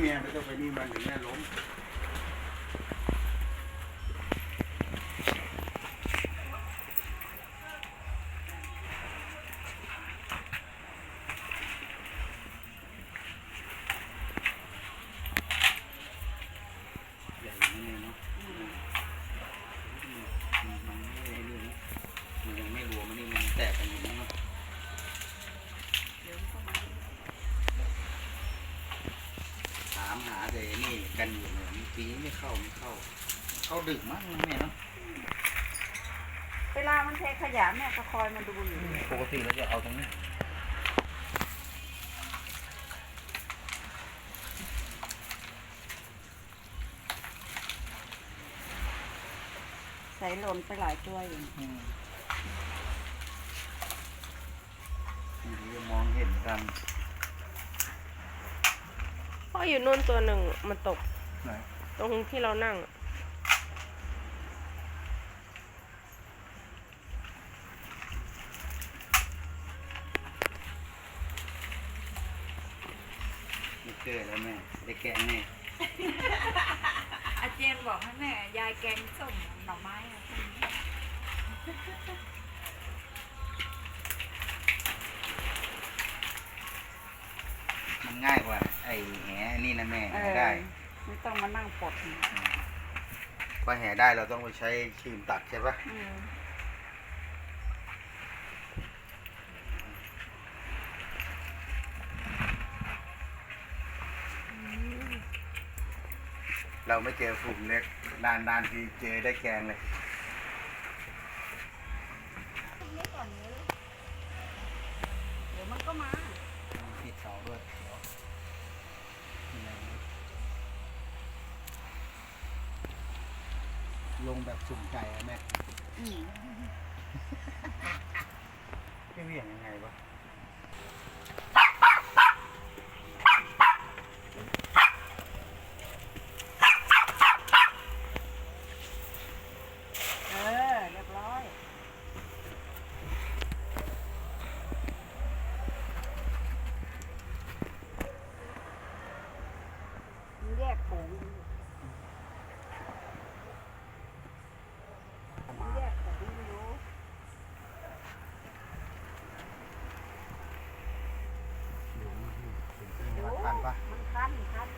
เมียไม่ต้องไปนี่มันถึงแม่ล้มอย่างนี้เนาะมันมันไม่ไอ้นี่นะมันยังไม่รวมมันนี่มันแตกกันอยู่นะเนาะ ถามหาแต่นี่กันอยู่เนี่ยมี ปีไม่เข้าไม่เข้า เข้าดึกมากนะแม่เนาะเวลามันเทขยะแม่ก็คอยมาดูอยู่ปกติเราจะเอาตรงนี้ใส่หล่นไปหลายตัวอยู่อืมบางทีก็มองเห็นกันพ่ออยู่นู่นตัวหนึ่งมันตกไหน ตรงที่เรานั่งอะไม่เกิดแล้วแม่ ได้แกะแน่อาเจนบอกให้แม่ ยายแกงส้มหน่อไม้อะมันง่ายกว่า ไอ้แหนี่นะแม่เอแหอได้ ไม่ต้องมานั่งปลดพอแห่ได้เราต้องไปใช้ครีมตัดใช่ปะอืมเราไม่เจอฝุ่นเล็กนานนานๆทีเจอได้แกงเลย นี่ก่อนนี้เดี๋ยวมันก็มา ปิดเสาด้วยเดี๋ยวยังไงนะ ลงแบบสุ่มไก่อะแม่อืมไม่เหวี่ยงยังไงวะ เออ เรียบร้อย มันแยกฝูงมันแยกฝูงไม่รู้ อยู่นี่ที่ถึงที่วัดคันปะ มันคันคัน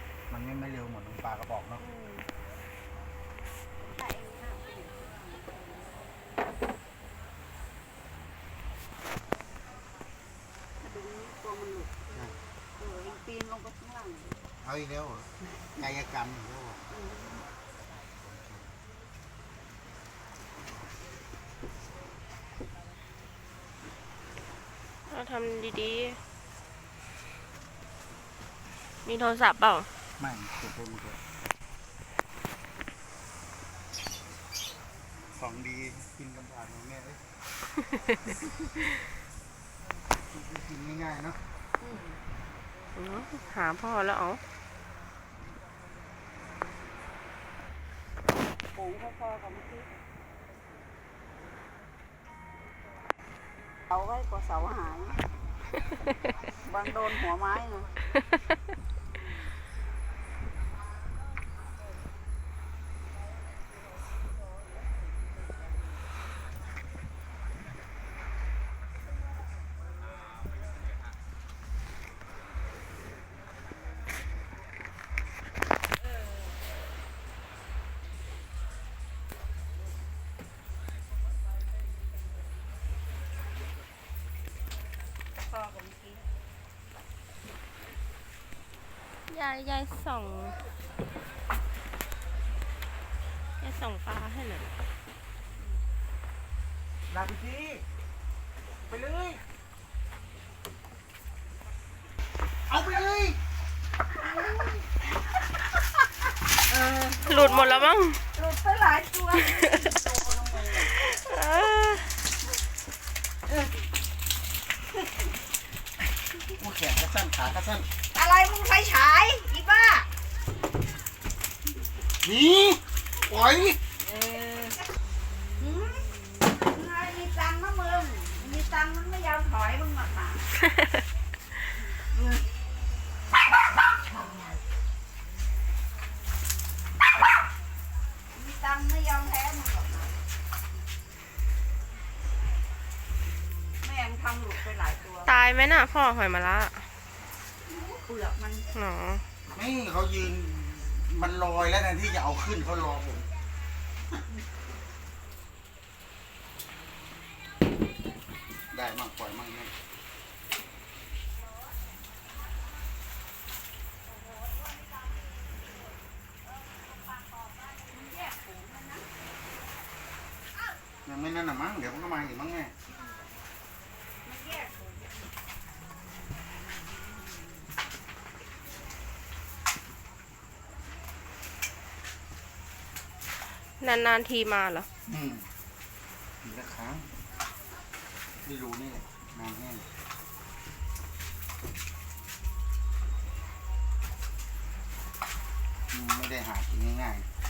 มันไม่ไม่เร็วเหมือนน้องปลากระบอกเนาะอืมถ้าเองห้ามสิมาดูนี่ตัวมันหลุดเออเองปีนลงไปข้างล่างเอาอีกแล้วเหรอกายกรรมอีกแล้วเหรออืมเราทำดีๆ มีโทรศัพท์เปล่า ไม่ติดเพิ่มเถอะของดีกินกำบากของแม่เอ้ยกินง่ายๆเนาะอืมอืมหาพ่อแล้วเอาฝูงพอๆกับเมื่อกี้เสาไว้กว่าเสาหาย บางโดนหัวไม้นะ ยายยายส่องยายส่องปลาให้หน่อยลาไปทีไปเลย เอาไปเลย หลุดหมดแล้วมั้ง หลุดไปหลายตัวโตลงไปเลยเออโอ้แขนก็สั้นขาก็สั้นอะไร มึงไฟฉายอีบ้าหนีปล่อยหอะไรมีตังค์ะมึงมึงตังมึงไม่ยอมถอยมึงหรอกนะมีตังไม่ยอมแพ้มึงหรอกนแม่ทำหลุดไปหลายตัว ตายไหมน่ะพ่อหอยมาละ ลือกมันหนอไม่เขายืนมันลอยแล้วแทนที่จะเอาขึ้นเขารอผมได้มั่งปล่อยมั่งแม่ยังไม่นั่นน่ะมั้งเดี๋ยวมันก็มาอีกมั้งแม่ มันแยกฝูง นานๆทีมาเหรอ อืมมีละครั้งไม่รู้นี่แหละนานแห้งอืมไม่ได้หากินง่ายๆ